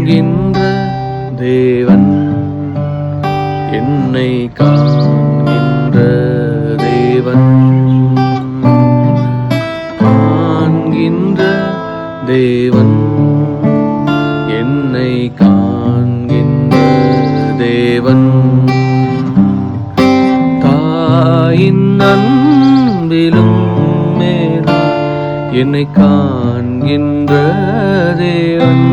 காண்கின்ற தேவன் என்னை காண்கின்ற தேவன். காண்கின்ற தேவன் என்னை காண்கின்ற தேவன். தாயின் அன்பிலும் மேலா என்னை காண்கின்ற தேவன்.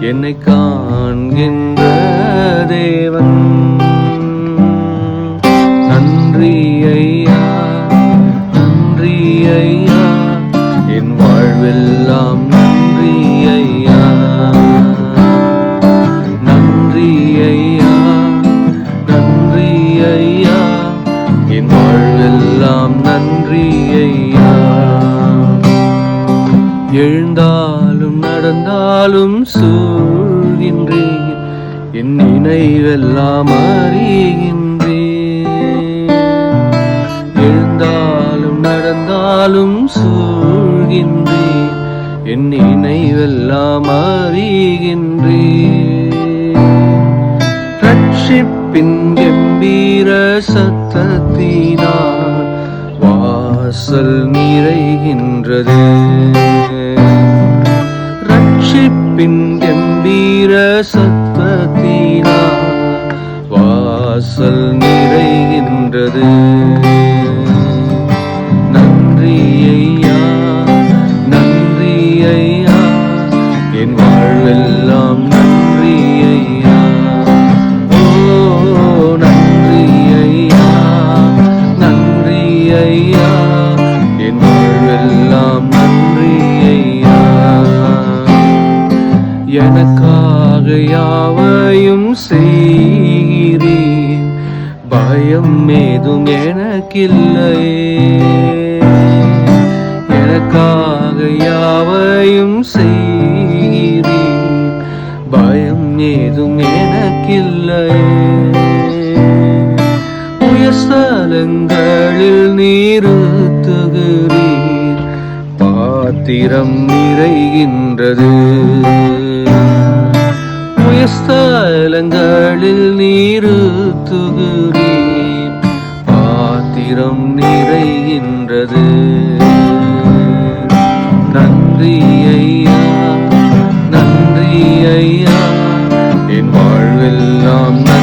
என்னை காண்கின்ற தேவன். மறந்தாலும் சூழ்கின்றேன் என் நினைவெல்லாம் அறிகின்றேன். எழுந்தாலும் நடந்தாலும் சூழ்கின்றேன். என் நினைவெல்லாம் அறிகின்றேன். ரட்சிப்பின் கம்பீர சத்தத்தினால் வாசல் நிறைகின்றது. ரட்சிப்பின் கம்பீர சத்தத்தினால் வாசல் நிறைகின்றது. என்று யாவையும் செய்கிறேன். பயம் ஏதும் எனக்கில்லை எனக்காக யாவையும் செய்கிறேன். பயம் ஏதும் எனக்கில்லை உயர்ஸ்தலங்களில் நீருத்துகிறீர். பாத்திரம் நிறைகின்றது. உயர்ஸ்தலங்களில் நீருத்துகிறீர் பாத்திரம் நிறைகின்றது. நன்றி ஐயா நன்றி ஐயா என் வாழ்வெல்லாம் நன்றி